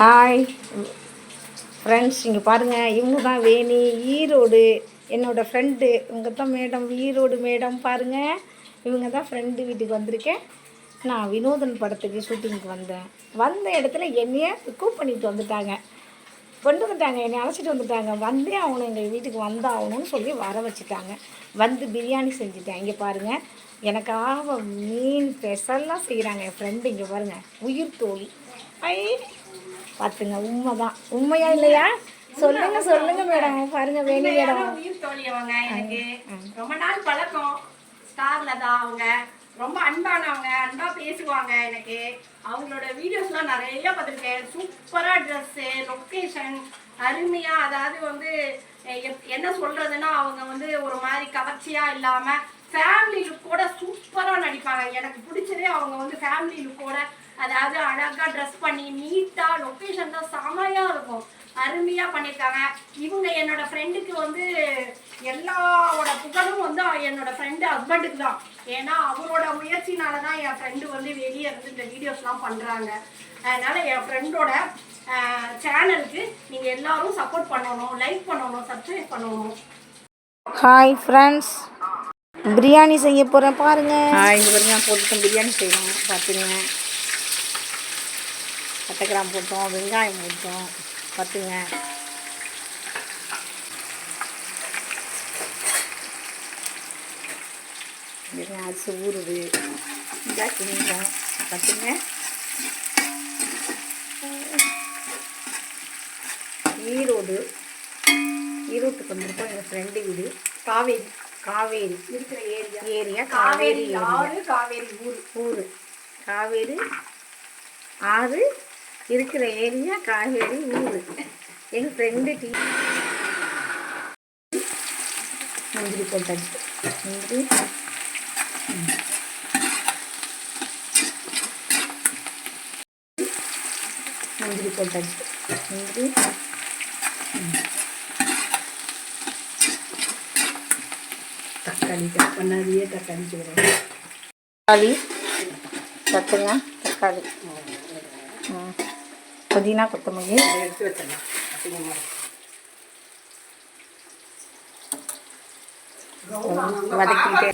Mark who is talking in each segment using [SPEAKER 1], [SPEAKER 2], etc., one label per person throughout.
[SPEAKER 1] Hi friends இங்கே பாருங்கள் இவங்க தான் வேணி ஈரோடு. என்னோட ஃப்ரெண்டு இவங்க தான் மேடம் ஈரோடு மேடம் பாருங்கள் இவங்க தான் ஃப்ரெண்டு வீட்டுக்கு வந்திருக்கேன். நான் வினோதன் படத்துக்கு ஷூட்டிங்க்கு வந்தேன். வந்த இடத்துல என்னையே கூப் பண்ணிட்டு வந்துட்டாங்க. கொண்டு வந்துட்டாங்க. என்னை அழைச்சிட்டு வந்துட்டாங்க. வந்தே ஆகணும். எங்கள் வீட்டுக்கு வந்தாகணும்னு சொல்லி வர வச்சுட்டாங்க. வந்து பிரியாணி செஞ்சுட்டேன். இங்கே பாருங்கள் எனக்காக மீன் ஸ்பெஷலாக செய்கிறாங்க என் ஃப்ரெண்டு இங்கே பாருங்கள் உயிர் தோழி. ஐ பார்த்துங்க உண்மை தான் உண்மையா இல்லையா? சொல்லுங்க சொல்லுங்க மேடம். பாருங்க வேணி மேடம்.
[SPEAKER 2] உயிர் தோழி அவங்க எனக்கு ரொம்ப நாள் பழக்கம். ஸ்டார்ல தான் அவங்க. ரொம்ப அன்பானவங்க அன்பா பேசுவாங்க எனக்கு. அவங்களோட வீடியோஸ்லாம் நிறைய பார்த்துருக்கேன். சூப்பரா ட்ரெஸ்ஸு லொக்கேஷன் அருமையா. அதாவது வந்து என்ன சொல்றதுன்னா அவங்க வந்து ஒரு மாதிரி கவர்ச்சியா இல்லாம ஃபேமிலி லுக்கோட சூப்பரா நடிப்பாங்க. எனக்கு பிடிச்சதே அவங்க வந்து ஃபேமிலி லுக்கோட அதாவது அழகா ட்ரெஸ் பண்ணி நீட்டா லொக்கேஷன் தான் செமையா இருக்கும். அருமையா பண்ணியிருக்காங்க இவங்க என்னோட ஃப்ரெண்டுக்கு வந்து எல்லாவோட புகழும் வந்து என்னோட ஃப்ரெண்டு ஹஸ்பண்டுக்கு தான். ஏன்னா அவரோட முயற்சினால தான் என் ஃப்ரெண்டு வந்து வெளியே இருந்து இந்த வீடியோஸ்லாம் பண்ணுறாங்க அதனால என் ஃப்ரெண்டோட சேனலுக்கு நீங்கள் எல்லாரும் சப்போர்ட் பண்ணணும் லைக் பண்ணணும் சப்ஸ்கிரைப் பண்ணணும்.
[SPEAKER 1] ஹாய் ஃப்ரெண்ட்ஸ் பிரியாணி செய்ய போகிறேன் பாருங்க. ஹாய் இங்கே பாருங்க போட்டுட்டோம் பிரியாணி செய்யணும். பார்த்துங்க கிராம் போட்டோம் வெங்காயம் போட்டோம். பார்த்துங்க இருங்க, அரிசி ஊறுது. இதாக கிணிக்கும் பார்த்துங்க ஈரோடு. ஈரோட்டுக்கு வந்திருக்கோம் எங்கள் ஃப்ரெண்டு வீடு.
[SPEAKER 2] காவேரி
[SPEAKER 1] காவேரி.
[SPEAKER 2] இருக்கிற ஏரியா.
[SPEAKER 1] ஏரியா
[SPEAKER 2] காவேரி ஆறு காவேரி ஊர்.
[SPEAKER 1] ஊர். காவேரி ஆறு இருக்கிற ஏரியா காவேரி ஊர் எங்கள் ஃப்ரெண்டு டீ. முந்திரி போட்டாச்சு முந்திரி. ம். முந்திரி போட்டாச்சு முந்திரி.
[SPEAKER 2] தக்காளி கட் பண்ணாதையே தக்காளி போடுறோம்
[SPEAKER 1] தக்காளி. கட்டுங்க தக்காளி. ம். புதினா கொத்தமல்லி.
[SPEAKER 2] எடுத்து வச்சிடலாம்.
[SPEAKER 1] வதக்கிட்டே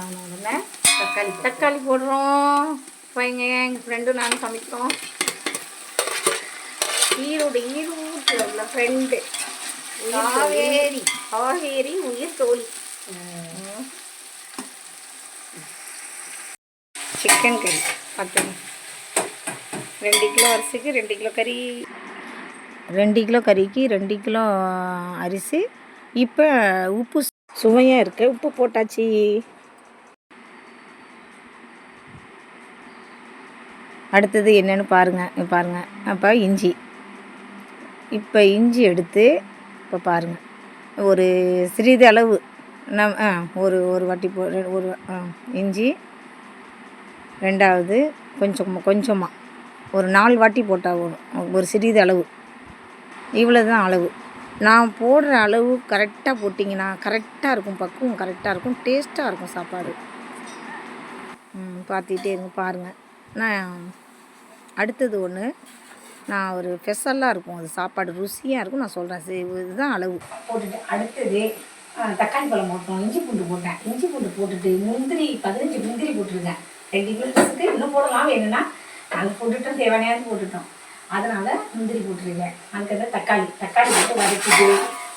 [SPEAKER 1] ஆன உடனே
[SPEAKER 2] தக்காளி
[SPEAKER 1] தக்காளி போடுறோம். பையங்க எங்கள் ஃப்ரெண்டும் நானும் சமைக்கிறோம். ஈரோடு ஈரோட்டில் உள்ள ஃப்ரெண்டு காவேரி. காவேரி உயிர் தோழி. சிக்கன் கறி பார்த்துங்க. ரெண்டு கிலோ அரிசிக்கு ரெண்டு கிலோ கறி. ரெண்டு கிலோ கறிக்கு ரெண்டு கிலோ அரிசி. இப்போ உப்பு சுவையாக இருக்கு. உப்பு போட்டாச்சு. அடுத்தது என்னென்னு பாருங்கள் பாருங்கள் அப்போ இஞ்சி. இப்போ இஞ்சி எடுத்து இப்போ பாருங்கள் ஒரு சிறிது அளவு நம் ஆ ஒரு ஒரு வாட்டி போ ஒரு ஆ, இஞ்சி. ரெண்டாவது கொஞ்சம் கொஞ்சமாக ஒரு நாலு வாட்டி போட்டால் போதும். ஒரு சிறிது அளவு. இவ்வளோ தான் அளவு. நான் போடுற அளவு கரெக்டாக போட்டிங்கன்னா கரெக்டாக இருக்கும் பக்குவம் கரெக்டாக இருக்கும் டேஸ்ட்டாக இருக்கும் சாப்பாடு. பார்த்துக்கிட்டே இருங்க பாருங்கள் நான் அடுத்தது ஒன்று நான் ஒரு ஸ்பெஷலாக இருக்கும். அது சாப்பாடு ருசியாக இருக்கும். நான் சொல்கிறேன் சரி இதுதான் அளவு.
[SPEAKER 2] போட்டுட்டு அடுத்தது தக்காளி பழம் போட்டோம். இஞ்சி பூண்டு போட்டேன். இஞ்சி பூண்டு போட்டுட்டு முந்திரி பதினஞ்சு முந்திரி போட்டிருக்கேன். ரெண்டு கிலோ இன்னும் போடலாம். வேணும்னா அது போட்டுட்டோம் தேவையான போட்டுட்டோம். அதனால முந்திரி போட்டுருக்கேன் அதுக்கப்புறம் தக்காளி. தக்காளி போட்டு வதக்கிட்டு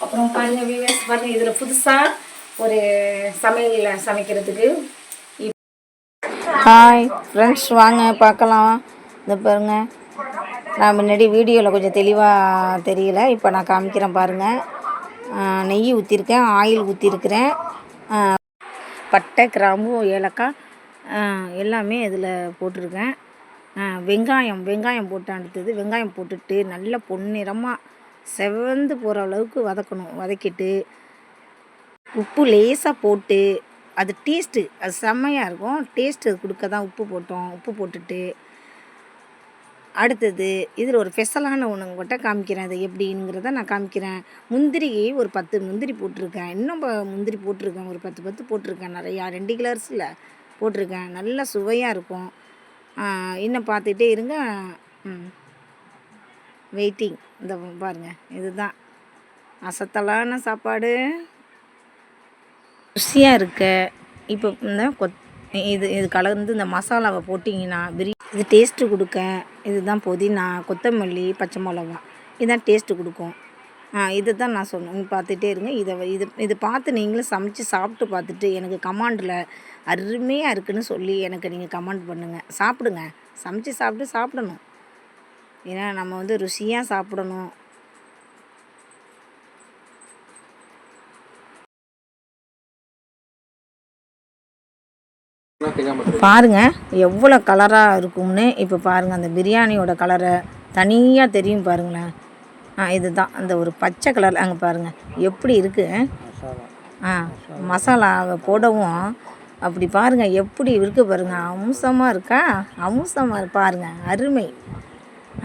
[SPEAKER 2] அப்புறம் பாருங்க வீவர்ஸ் பாருங்க இதில் புதுசாக ஒரு சமையல் சமைக்கிறதுக்கு
[SPEAKER 1] ஹாய் ஃப்ரெண்ட்ஸ் வாங்க பார்க்கலாம். இந்த பாருங்க நான் முன்னாடி வீடியோவில் கொஞ்சம் தெளிவாக தெரியல. இப்போ நான் காமிக்கிறேன் பாருங்கள் நெய் ஊற்றிருக்கேன் ஆயில் ஊற்றிருக்கிறேன் பட்டை கிராம்பு ஏலக்காய் எல்லாமே இதில் போட்டிருக்கேன். வெங்காயம் வெங்காயம் போட்டு அடுத்தது வெங்காயம் போட்டுட்டு நல்ல பொன்னிறமாக செவந்து போகிற அளவுக்கு வதக்கணும். வதக்கிட்டு உப்பு லேசாக போட்டு அது டேஸ்ட்டு அது செம்மையாக இருக்கும். டேஸ்ட்டு கொடுக்க தான் உப்பு போட்டோம். உப்பு போட்டுட்டு அடுத்தது இதில் ஒரு ஸ்பெஷலான ஒன்று உங்கள்கிட்ட காமிக்கிறேன். அது எப்படிங்கிறத நான் காமிக்கிறேன். முந்திரி ஒரு பத்து முந்திரி போட்டிருக்கேன். இன்னும் முந்திரி போட்டிருக்கேன். ஒரு பத்து பத்து போட்டிருக்கேன். நிறையா ரெண்டு கிலர்ஸில் போட்டிருக்கேன். நல்லா சுவையாக இருக்கும். இன்னும் பார்த்துட்டே இருங்க. ம். வெயிட்டிங் இந்த பாருங்கள் இதுதான். அசத்தலான சாப்பாடு. ருசியாக இருக்க. இப்போ இந்த கொத் இது இது கலந்து இந்த மசாலாவை போட்டிங்கன்னா பிரி இது டேஸ்ட்டு கொடுக்க. இதுதான் புதினா கொத்தமல்லி பச்சை மிளகா. இதுதான் டேஸ்ட்டு கொடுக்கும். இதை தான் நான் சொன்னேன். பார்த்துட்டே இருங்க. இதை இது இது பார்த்து நீங்களும் சமைச்சு சாப்பிட்டு பார்த்துட்டு எனக்கு கமாண்டில் அருமையாக இருக்குன்னு சொல்லி எனக்கு நீங்கள் கமெண்ட் பண்ணுங்கள் சாப்பிடுங்க. சமைச்சு சாப்பிட்டு சாப்பிடணும். ஏன்னா நம்ம வந்து ருசியாக சாப்பிடணும். பாருங்க எவ்வளோ கலராக இருக்கும்னு. இப்போ பாருங்கள் அந்த பிரியாணியோட கலரை தனியாக தெரியும் பாருங்களேன். இதுதான். அந்த ஒரு பச்சை கலர் அங்கே பாருங்கள் எப்படி இருக்குது ஆ மசாலாவை போடவும் அப்படி பாருங்கள் எப்படி இருக்கு பாருங்கள் அம்சமாக இருக்கா? அம்சமாக பாருங்கள் அருமை.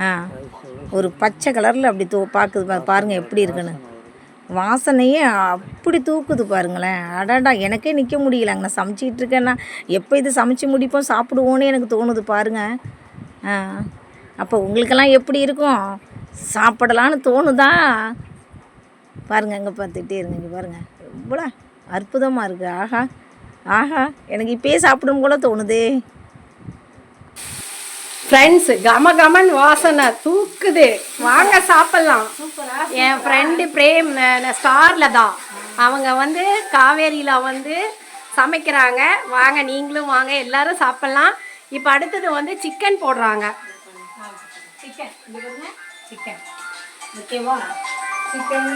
[SPEAKER 1] ஆ ஒரு பச்சை கலரில் அப்படி தூ பார்க்குது பா பாருங்கள் எப்படி இருக்குன்னு. வாசனையே அப்படி தூக்குது பாருங்களேன். அடாடா எனக்கே நிற்க முடியல. அங்கே நான் சமைச்சிக்கிட்டு இருக்கேன்னா எப்போ இது சமைச்சு முடிப்போம் சாப்பிடுவோன்னு எனக்கு தோணுது பாருங்கள் ஆ அப்போ உங்களுக்கெல்லாம் எப்படி இருக்கும்? சாப்பிடலான்னு தோணுதா? பாருங்கள் அங்கே பார்த்துக்கிட்டே இருங்க இங்கே பாருங்கள் ரொம்ப அற்புதமாக இருக்குது ஆஹா ஆஹா எனக்கு இப்பயே சாப்பிடும் போல தோணுதே.
[SPEAKER 2] ஃப்ரெண்ட்ஸ் கம கமன் வாசனை தூக்குது. வாங்க சாப்பிடலாம். என் ஃப்ரெண்டு பிரேம் ஸ்டாரில் தான். அவங்க வந்து காவேரியில் வந்து சமைக்கிறாங்க. வாங்க நீங்களும் வாங்க எல்லாரும் சாப்பிடலாம். இப்போ அடுத்தது வந்து சிக்கன் போடுறாங்க.
[SPEAKER 1] சிக்கன் சிக்கன் ஓகேவா சிக்கன்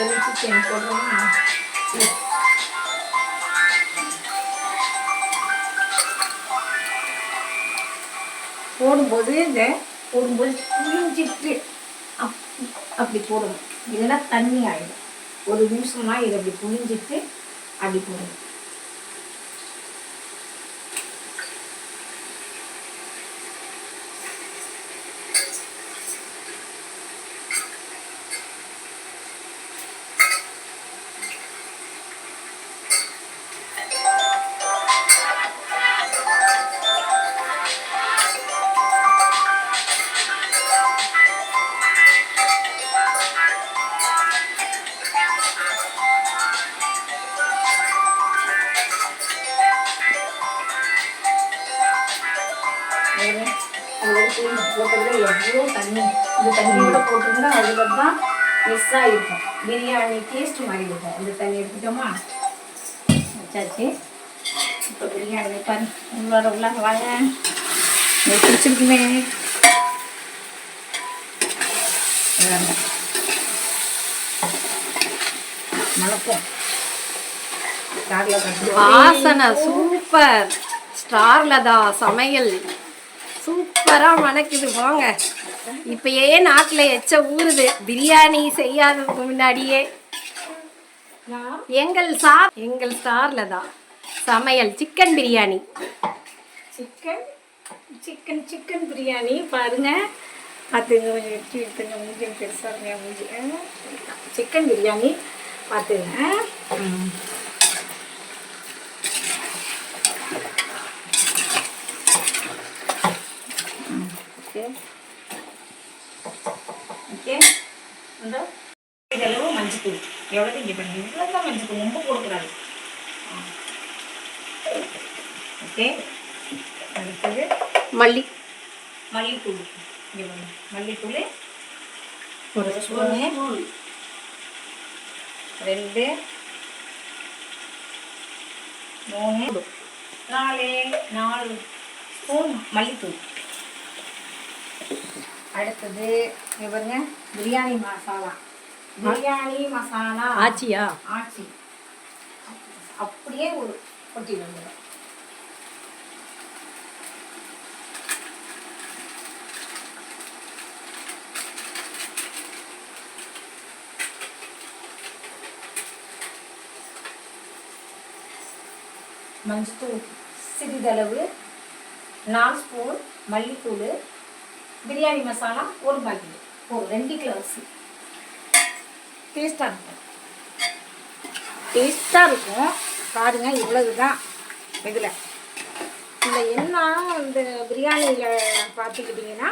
[SPEAKER 1] ஒரு சிக்கன் போடுறோமா போடும்போது இந்த போடும்போது புரிஞ்சிட்டு அப் அப்படி போடணும். இல்லைன்னா தண்ணி ஆகிடும் ஒரு நிமிஷமா இதை அப்படி புரிஞ்சிட்டு அப்படி போடணும். போட்டதில் எவ்வளோ தண்ணி இந்த தண்ணியோட போட்டிருந்தா அதில் தான் மிஸ் ஆகிருக்கும் பிரியாணி டேஸ்ட் மாதிரி இருக்கும் இந்த தண்ணி எடுத்துட்டோமா வச்சாச்சு இப்போ பிரியாணி பாரு உள்ளார உள்ளார வாங்க உங்களுக்கு பிடிச்சிருக்குமே மணக்கும்
[SPEAKER 2] வாசனை சூப்பர். ஸ்டாரில் தான் சமையல். சூப்பராக மணக்குது போங்க இப்பயே நாக்கில் எச்ச ஊறுது. பிரியாணி செய்யாததுக்கு முன்னாடியே. எங்கள் சார் எங்கள் சாரில் தான். சமையல் chicken biryani.
[SPEAKER 1] Chicken chicken chicken biryani. பாருங்க. பார்த்துங்க கொஞ்சம் எட்டி எடுத்துங்க மூஞ்சி பெருசாக இருங்க மூஞ்சி. சிக்கன் பிரியாணி. பார்த்துங்க ம். ம், ஓகே. இந்த மஞ்சத்தூள். எவ்வளோ இங்கே இவ்வளோ தான் மஞ்சத்தூள். ரொம்ப போடக்கூடாது. ஓகே. அடுத்தது
[SPEAKER 2] மல்லி.
[SPEAKER 1] மல்லித்தூள். இங்கே பாருங்க. மல்லித்தூள். ஒரு ஸ்பூனு. ரெண்டு. மூணு. நாலு. நாலு ஸ்பூன் மல்லித்தூள். அடுத்தது பாருங்க பிரியாணி மசாலா. பிரியாணி மசாலா.
[SPEAKER 2] ஆச்சியா?
[SPEAKER 1] ஆச்சி. அப்படியே ஒரு கொட்டி வந்துடும். மஞ்சத்தூள் சிறிதளவு நாலு ஸ்பூன் மல்லித்தூள் பிரியாணி மசாலா ஒரு பாக்கெட் ஒரு ரெண்டு கிலோ அரிசி டேஸ்ட்டாக இருக்கும். டேஸ்ட்டாக இருக்கும். பாருங்க இவ்வளவு தான் இதில். இந்த எண்ணெய் இந்த பிரியாணியில் பார்த்துக்கிட்டிங்கன்னா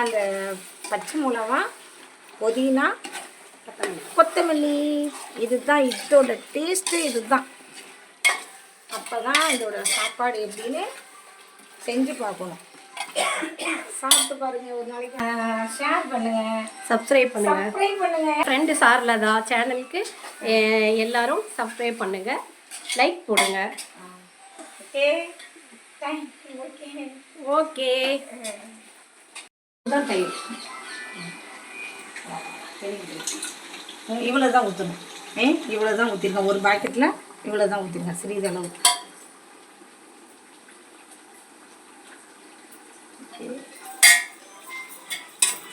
[SPEAKER 1] அந்த பச்சை மிளகா புதினா கொத்தமல்லி. இதுதான் இதோட டேஸ்ட்டு இதுதான். அப்போ தான் இதோட சாப்பாடு எப்படின்னு செஞ்சு பார்க்கணும். சாப்பிட்டு பாருங்க ஒரு நாளைக்கு. ஷேர் பண்ணுங்க.
[SPEAKER 2] சப்ஸ்கிரைப் பண்ணுங்க.
[SPEAKER 1] சப்ஸ்கிரைப் பண்ணுங்க.
[SPEAKER 2] ஃப்ரெண்டு சார்லதா சேனலுக்கு எல்லாரும் சப்ஸ்கிரைப் பண்ணுங்க. லைக் போடுங்க.
[SPEAKER 1] ஓகே. தேங்க்யூ ஓகே
[SPEAKER 2] ஓகே
[SPEAKER 1] தான் தயிர். இவ்வளோ தான் ஊற்றணும் ஏ இவ்வளோ தான் ஊற்றிருக்கேன் ஒரு பாக்கெட்டில் இவ்வளோ தான் ஊற்றிருக்கேன் சிறிதளவு.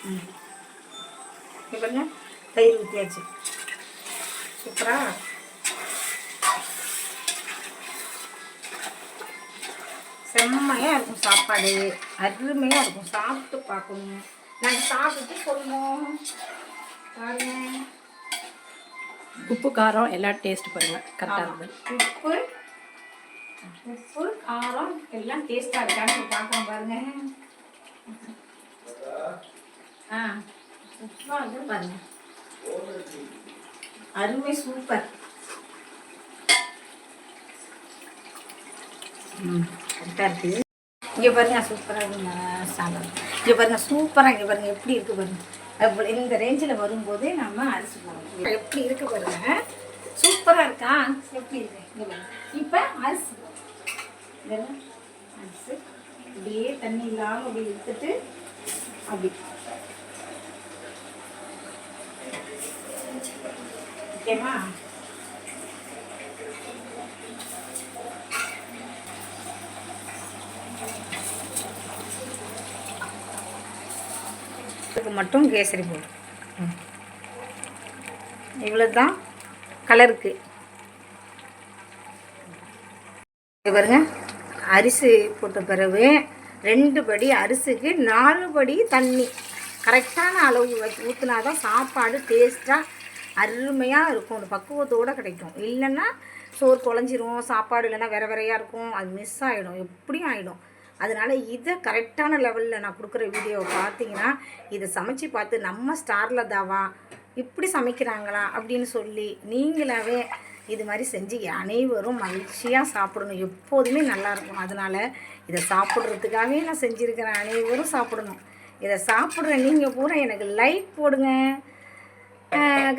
[SPEAKER 1] இங்க பாருங்க. தயிர் ஊற்றியாச்சு சூப்பரா? செம்மையாக இருக்கும் சாப்பாடு. அருமையாக இருக்கும். சாப்பிட்டு பார்க்கணும். நாங்கள் சாப்பிட்டு சொல்லுவோம். பாருங்க.
[SPEAKER 2] உப்பு காரம் எல்லாம் டேஸ்ட் பாருங்க. கரெக்டாக இருக்குது.
[SPEAKER 1] உப்பு உப்பு காரம் எல்லாம் டேஸ்ட்டாக இருக்கான்னு பார்க்கணும் பாருங்க. ஆ. உப்புமா வந்து பாருங்க. அருமை சூப்பர் ம் கரெக்டாக இருக்குது இங்கே பாருங்க சூப்பராக இருக்குங்க சாதம் இங்கே பாருங்க சூப்பராக இங்கே பாருங்க எப்படி இருக்கு பாருங்க. இந்த ரேஞ்சில் வரும்போதே நம்ம அரிசி போடணும். எப்படி இருக்கு பாருங்க. சூப்பராக இருக்கா? எப்படி இருக்கு? இங்கே பாருங்க. இப்போ அரிசி அரிசி அப்படியே தண்ணி இல்லாமல் அப்படி எடுத்துட்டு அப்படி ஓகேவா இதுக்கு மட்டும் கேசரி போடும் இவ்வளோ தான் கலருக்கு பாருங்க அரிசி போட்ட பிறகு ரெண்டு படி அரிசிக்கு நாலு படி தண்ணி. கரெக்டான அளவு வச்சு ஊற்றினா தான் சாப்பாடு டேஸ்ட்டாக அருமையாக இருக்கும். அந்த பக்குவத்தோடு கிடைக்கும். இல்லைன்னா சோறு குழஞ்சிரும் சாப்பாடு இல்லைன்னா வேற வேறையாக இருக்கும். அது மிஸ் ஆகிடும் எப்படியும் ஆகிடும் அதனால இதை கரெக்டான லெவலில் நான் கொடுக்குற வீடியோவை பார்த்தீங்கன்னா இதை சமைச்சு பார்த்து நம்ம ஸ்டாரில் தாவா இப்படி சமைக்கிறாங்களா அப்படின்னு சொல்லி நீங்களாவே இது மாதிரி செஞ்சு அனைவரும் மகிழ்ச்சியாக சாப்பிடணும். எப்போதுமே நல்லாயிருக்கும் அதனால் இதை சாப்பிட்றதுக்காகவே நான் செஞ்சுருக்கிறேன் அனைவரும் சாப்பிடணும். இதை சாப்பிட்ற நீங்கள் பூரா எனக்கு லைக் போடுங்க.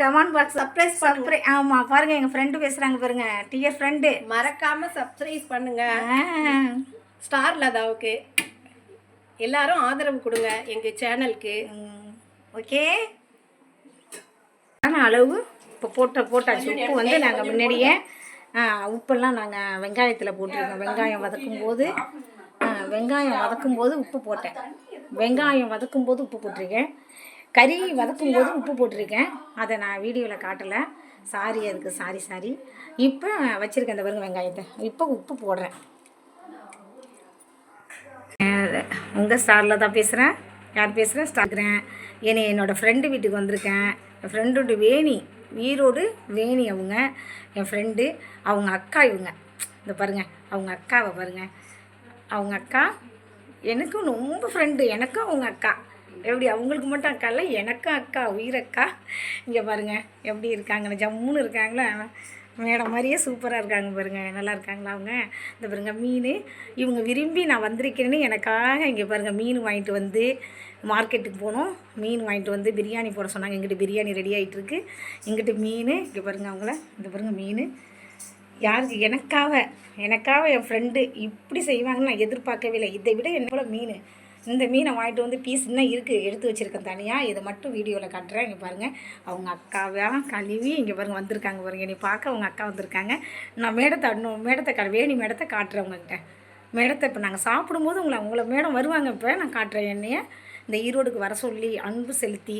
[SPEAKER 1] கமெண்ட் பாக்ஸ் சர்ப்ரைஸ் சர்ப்ரை ஆமாம் பாருங்கள் எங்கள் ஃப்ரெண்டு பேசுகிறாங்க பாருங்க டியர் ஃப்ரெண்டு
[SPEAKER 2] மறக்காம சப்ஸ்கிரைப் பண்ணுங்க. ஸ்டார் லதாவுக்கு. எல்லாரும் ஆதரவு கொடுங்க எங்க சேனலுக்கு
[SPEAKER 1] ஓகே ஆனால் அளவு? இப்போ போட்ட போட்டாச்சு. உப்பு வந்து நாங்கள் முன்னாடியே உப்பெல்லாம் நாங்கள் வெங்காயத்தில் போட்டிருக்கோம் வெங்காயம் வதக்கும் போது. வெங்காயம் வதக்கும் போது உப்பு போட்டேன். வெங்காயம் வதக்கும் போது உப்பு போட்டிருக்கேன். கறி வதக்கும் போது உப்பு போட்டிருக்கேன். அதை நான் வீடியோவில் காட்டலை. சாரி அதுக்கு சாரி சாரி. இப்போ வச்சுருக்கேன் இந்த பாருங்க வெங்காயத்தை. இப்போ உப்பு போடுறேன். உங்கள் ஸ்டாரில் தான் பேசுகிறேன் யார் பேசுகிறேன் ஸ்டாக்குறேன் என்னை என்னோடய ஃப்ரெண்டு வீட்டுக்கு வந்திருக்கேன். என் ஃப்ரெண்டோட வேணி. ஈரோடு வேணி அவங்க. என் ஃப்ரெண்டு அவங்க அக்கா இவங்க. இந்த பாருங்கள் அவங்க அக்காவை பாருங்கள் அவங்க அக்கா எனக்கும் ரொம்ப ஃப்ரெண்டு எனக்கும் அவங்க அக்கா. எப்படி அவங்களுக்கு மட்டும் அக்கா இல்லை எனக்கும் அக்கா உயிரக்கா இங்கே பாருங்கள் எப்படி இருக்காங்கன்னு. ஜம்முன்னு இருக்காங்களா? மேடம் மாதிரியே சூப்பராக இருக்காங்க பாருங்கள் நல்லா இருக்காங்களா அவங்க? இந்த பாருங்க மீன். இவங்க விரும்பி நான் வந்திருக்கிறேன்னு எனக்காக இங்கே பாருங்கள் மீன் வாங்கிட்டு வந்து மார்க்கெட்டுக்கு போனோம். மீன் வாங்கிட்டு வந்து பிரியாணி போட சொன்னாங்க. எங்கிட்ட பிரியாணி ரெடி ஆகிட்டுருக்கு எங்கிட்ட மீன் இங்கே பாருங்க அவங்கள. இந்த பாருங்கள் மீன். யாருக்கு? எனக்காக. எனக்காக என் ஃப்ரெண்டு இப்படி செய்வாங்கன்னு நான் எதிர்பார்க்கவே இல்லை. இதை விட என்னோட மீன். இந்த மீனை வாங்கிட்டு வந்து பீஸ் இன்னும் இருக்குது எடுத்து வச்சுருக்கேன் தனியாக இதை மட்டும் வீடியோவில் காட்டுறேன். இங்கே பாருங்கள் அவங்க அக்காவெல்லாம் கழுவி இங்கே பாருங்க வந்திருக்காங்க பாருங்கள் என்னை பார்க்க அவங்க அக்கா வந்திருக்காங்க. நான் மேடத்தை இன்னும் மேடத்தை க வேணி மேடத்தை காட்டுறேன் உங்கள்கிட்ட மேடத்தை இப்போ நாங்கள் சாப்பிடும்போது உங்களை உங்களை மேடம் வருவாங்க இப்போ. நான் காட்டுறேன் என்னைய. இந்த ஈரோடுக்கு வர சொல்லி அன்பு செலுத்தி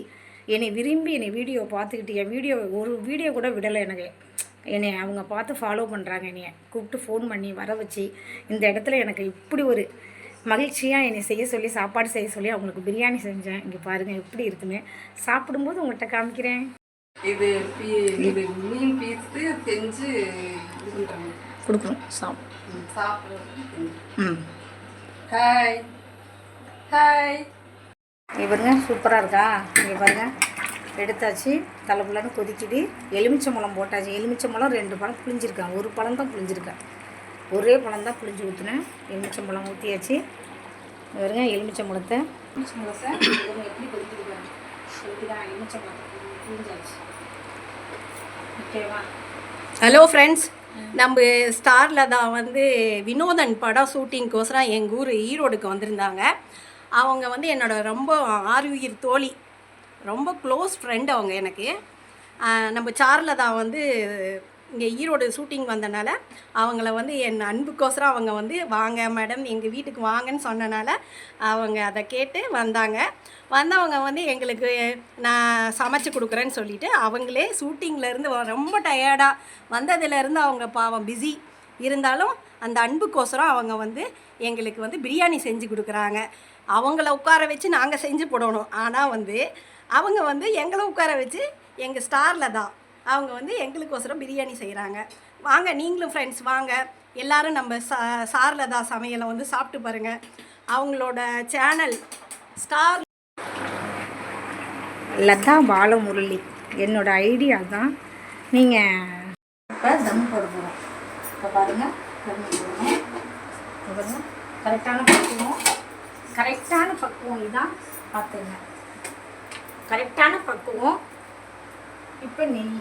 [SPEAKER 1] என்னை விரும்பி என்னை வீடியோ பார்த்துக்கிட்டு என் வீடியோ ஒரு வீடியோ கூட விடலை எனக்கு. என்னை அவங்க பார்த்து ஃபாலோ பண்ணுறாங்க என்னைய. கூப்பிட்டு ஃபோன் பண்ணி வர வச்சு இந்த இடத்துல எனக்கு இப்படி ஒரு மகிழ்ச்சியாக என்னை செய்ய சொல்லி சாப்பாடு செய்ய சொல்லி அவங்களுக்கு பிரியாணி செஞ்சேன். இங்கே பாருங்கள் எப்படி இருக்குன்னு. சாப்பிடும்போது உங்கள்கிட்ட காமிக்கிறேன்.
[SPEAKER 3] இது இது மீன் பீஸு செஞ்சு
[SPEAKER 1] கொடுக்கணும் சாப்
[SPEAKER 2] சாப்பிடுறது
[SPEAKER 1] ம்.
[SPEAKER 2] ஹாய். ஹாய்.
[SPEAKER 1] இங்கே பாருங்க சூப்பராக இருக்கா? இங்கே பாருங்க. எடுத்தாச்சு. தலைப்புலன்னு கொதிக்குது. எலுமிச்சம்பழம் போட்டாச்சு. எலுமிச்சம்பழம் ரெண்டு பழம் புளிஞ்சிருக்கேன் ஒரு பழம் தான் புளிஞ்சிருக்கேன் ஒரே பழம் தான் புளிஞ்சு ஊற்றுனேன் எலுமிச்சம்பழம் ஊற்றியாச்சு பாருங்க எலுமிச்சம்பழத்தை. எலுமிச்சம்பழத்தை எப்படி புளிஞ்சாச்சு. ஓகேவா?
[SPEAKER 2] ஹலோ ஃப்ரெண்ட்ஸ் நம்ம ஸ்டாரில் தான் வந்து வினோதன் படம் ஷூட்டிங்க்கோசரம் எங்கள் ஊர் ஈரோடுக்கு வந்திருந்தாங்க. அவங்க வந்து என்னோட ரொம்ப ஆறுயிர் தோழி. ரொம்ப க்ளோஸ் ஃப்ரெண்ட் அவங்க எனக்கு. நம்ம சாரில் தான் வந்து இங்கே ஈரோடு ஷூட்டிங் வந்தனால அவங்கள வந்து என் அன்புக்கோசரம் அவங்க வந்து வாங்க மேடம் எங்கள் வீட்டுக்கு வாங்கன்னு சொன்னனால அவங்க அதை கேட்டு வந்தாங்க. வந்தவங்க வந்து எங்களுக்கு நான் சமைச்சு கொடுக்குறேன்னு சொல்லிட்டு அவங்களே ஷூட்டிங்லேருந்து ரொம்ப டயர்டாக வந்ததுலேருந்து அவங்க பாவம் பிஸி. இருந்தாலும் அந்த அன்புக்கோசரம் அவங்க வந்து எங்களுக்கு வந்து பிரியாணி செஞ்சு கொடுக்குறாங்க. அவங்கள உட்கார வச்சு நாங்கள் செஞ்சு போடணும். ஆனால் வந்து அவங்க வந்து எங்களை உட்கார வச்சு எங்கள் ஸ்டாரில் தான் அவங்க வந்து எங்களுக்கோசரம் பிரியாணி செய்கிறாங்க வாங்க நீங்களும் ஃப்ரெண்ட்ஸ் வாங்க. எல்லாரும் நம்ம சா சார்லதா சமையலை வந்து சாப்பிட்டு பாருங்கள் அவங்களோட சேனல் ஸ்டார்
[SPEAKER 1] லதா பாலமுரளி. என்னோட ஐடியா தான் நீங்கள் இப்போ தம் போட போகிறோம் இப்போ பாருங்கள் தம் போடுறோம். இப்போ பாருங்க கரெக்டான பக்குவம். கரெக்டான பக்குவம் இதான். பார்த்துங்க கரெக்டான பக்குவம். இப்போ நெய்.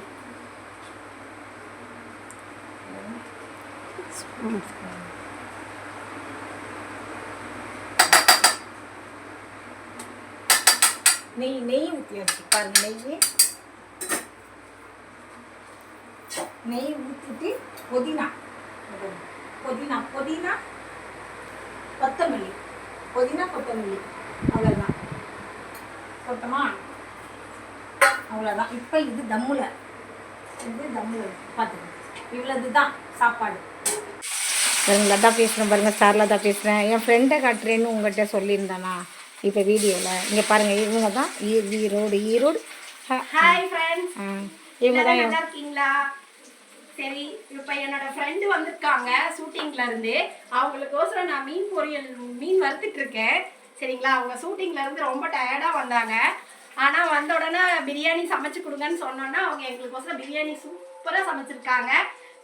[SPEAKER 1] நெய் நெய் ஊற்றியாச்சு பாருங்க நெய் நெய் ஊற்றிட்டு புதினா. புதினா புதினா கொத்தமல்லி. புதினா கொத்தமல்லி. அவ்வளோதான் போட்டோமா அவ்வளோதான் இப்போ இது தம்முல. இது தம்முல. பார்த்துக்கோங்க இவ்வளவு தான் சாப்பாடு. தான் பேசுகிறேன் பாருங்க ஸ்டாரில் தான் பேசுகிறேன் என் ஃப்ரெண்டை காட்டுறேன்னு உங்கள்கிட்ட சொல்லியிருந்தானா? இப்போ வீடியோவில் இங்கே பாருங்கள் இவங்க தான் ஈ- ஈரோடு ஈரோடு இவங்க தான்
[SPEAKER 2] நல்லா இருக்கீங்களா சரி இப்போ என்னோட ஃப்ரெண்டு வந்திருக்காங்க ஷூட்டிங்ல இருந்து. அவங்களுக்கோசரம் நான் மீன் பொரியல் மீன் வறுத்துட்டு இருக்கேன் சரிங்களா? அவங்க ஷூட்டிங்ல இருந்து ரொம்ப டயர்டா வந்தாங்க. ஆனா வந்த உடனே பிரியாணி சமைச்சு கொடுங்கன்னு சொன்னோன்னா அவங்க எங்களுக்கோசரம் பிரியாணி சூப்பரா சமைச்சிருக்காங்க.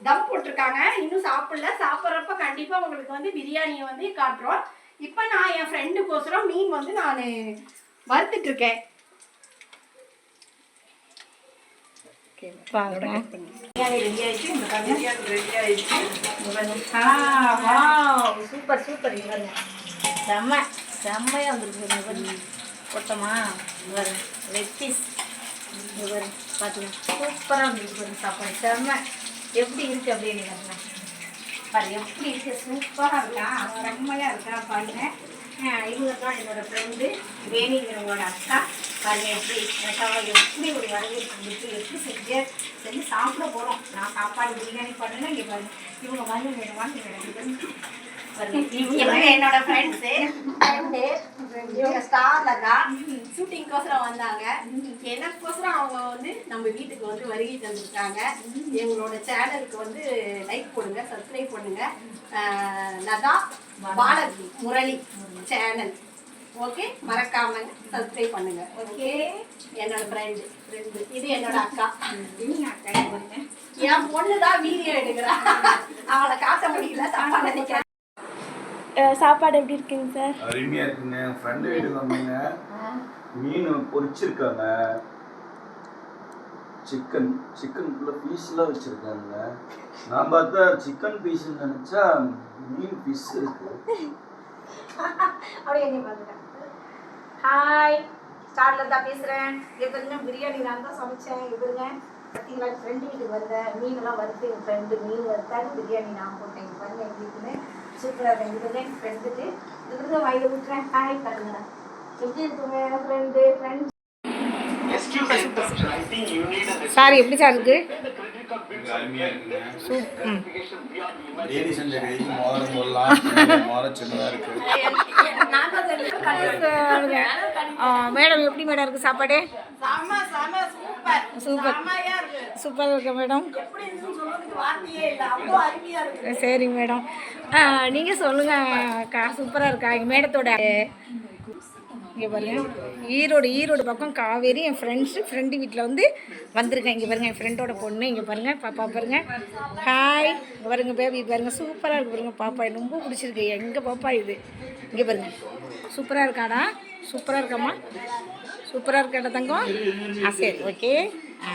[SPEAKER 2] தம் போட்டிருக்காங்க. இன்னும் சாப்பிடல. சாப்பிட்றப்ப கண்டிப்பா உங்களுக்கு வந்து பிரியாணியை வந்து காட்டுறோம். இப்போ நான் என் ஃப்ரெண்டுக்கோசரம் மீன் வந்து நான் வறுத்துட்டு இருக்கேன்
[SPEAKER 1] சூப்பர் சூப்பர். இவருங்க செம்ம செம்மையாக வந்துருக்கு. இவரு கொட்டமா இவர் லெக் பீஸ் இவர் பார்த்தீங்க சூப்பராக வந்துருக்கு. சாப்பாடு. செம்ம. எப்படி இருக்குது அப்படின்னு பாரு எப்படி இருக்கு? சூப்பராக இருக்கா? செம்மையாக இருக்கா பாருங்க. இவங்க தான் என்னோட ஃப்ரெண்டு வேணிங்கிறவங்களோட அக்கா. பாருங்க எப்படி எனக்காக எப்படி ஒரு வரவேற்பு கொடுத்து எப்படி செஞ்சு செஞ்சு சாப்பிட போகிறோம் நான் சாப்பாடு பிரியாணி பண்ணேன்னா இங்கே பாருங்க. இவங்க வந்து வேணும் வாங்க
[SPEAKER 2] என்னோட ஃப்ரெண்ட்ஸு ஃப்ரெண்டு தான் ஷூட்டிங்க்கோசரம் வந்தாங்க. எனக்கோசரம் அவங்க வந்து நம்ம வீட்டுக்கு வந்து வருகை தந்திருக்காங்க. எங்களோட சேனலுக்கு வந்து லைக் போடுங்க சப்ஸ்கிரைப் பண்ணுங்க. லதா பால முரளி சேனல். ஓகே மறக்காம சப்ஸ்கிரைப் பண்ணுங்க. ஓகே என்னோட ஃப்ரெண்டு ஃப்ரெண்டு இது என்னோட அக்கா. என் பொண்ணு தான் வீடியோ எடுக்கிறா. அவளை காட்ட முடியல தப்பா நினைக்கிறேன்
[SPEAKER 3] சாப்பாடு எப்படி இருக்குங்க சார்?
[SPEAKER 4] அருமையா இருக்குங்க. ஃப்ரெண்டு வீட்டுக்கு வந்தீங்க. மீன் பொரிச்சிருக்காங்க சிக்கன் சிக்கனுக்குள்ள பீஸ்லாம் வச்சிருக்காங்க. நான் பார்த்தா சிக்கன் பீஸ் நினைச்சா மீன் பீஸ் இருக்கு.
[SPEAKER 1] அப்படியே என்ன ஹாய் ஸ்டார்ல தான் பேசுகிறேன் எப்படிங்க பிரியாணி நான் தான் சமைச்சேன். எப்படிங்க பார்த்தீங்களா ஃப்ரெண்டு வீட்டுக்கு வந்தேன் மீனெல்லாம் வறுத்து என் ஃப்ரெண்டு மீன் வறுத்தாலும் பிரியாணி நான் போட்டேன். பாருங்க எப்படி இருக்குன்னு சூப்பராக இருக்கு என் ஃப்ரெண்டுக்கு தான் வாயில் விட்டுறேன் ஹாய் பாருங்க. சார் எப்படி சார் இருக்கு? மேடம் எப்படி மேடம் இருக்கு சாப்பாடு?
[SPEAKER 2] செம செம சூப்பர்.
[SPEAKER 1] சூப்பர்.
[SPEAKER 2] செமையா இருக்கு.
[SPEAKER 1] சூப்பராக இருக்கு மேடம்?
[SPEAKER 2] எப்படி இருந்துன்னு சொல்றதுக்கு வார்த்தையே இல்லை. அவ்வளோ அருமையா இருக்கு.
[SPEAKER 1] சரிங்க மேடம். நீங்கள் சொல்லுங்கள் கா சூப்பராக இருக்கா? எங்கள் மேடத்தோட இங்கே பாருங்க. ஈரோடு ஈரோடு பக்கம் காவேரி என் ஃப்ரெண்ட்ஸு ஃப்ரெண்டு வீட்டில் வந்து வந்திருக்கேன். இங்கே பாருங்கள் என் ஃப்ரெண்டோட பொண்ணு. இங்கே பாருங்கள் பாப்பா பாருங்கள் ஹாய் இங்கே பாருங்கள் பேபி பாருங்க. சூப்பராக இருக்குது பாருங்கள் பாப்பா. எனக்கு ரொம்ப பிடிச்சிருக்கு. எங்கள் பாப்பா இது? இங்கே பாருங்கள் சூப்பராக இருக்காடா? சூப்பராக இருக்காம்மா? சூப்பராக இருக்காடா தங்கம்? ஆ சரி ஓகே ஆ.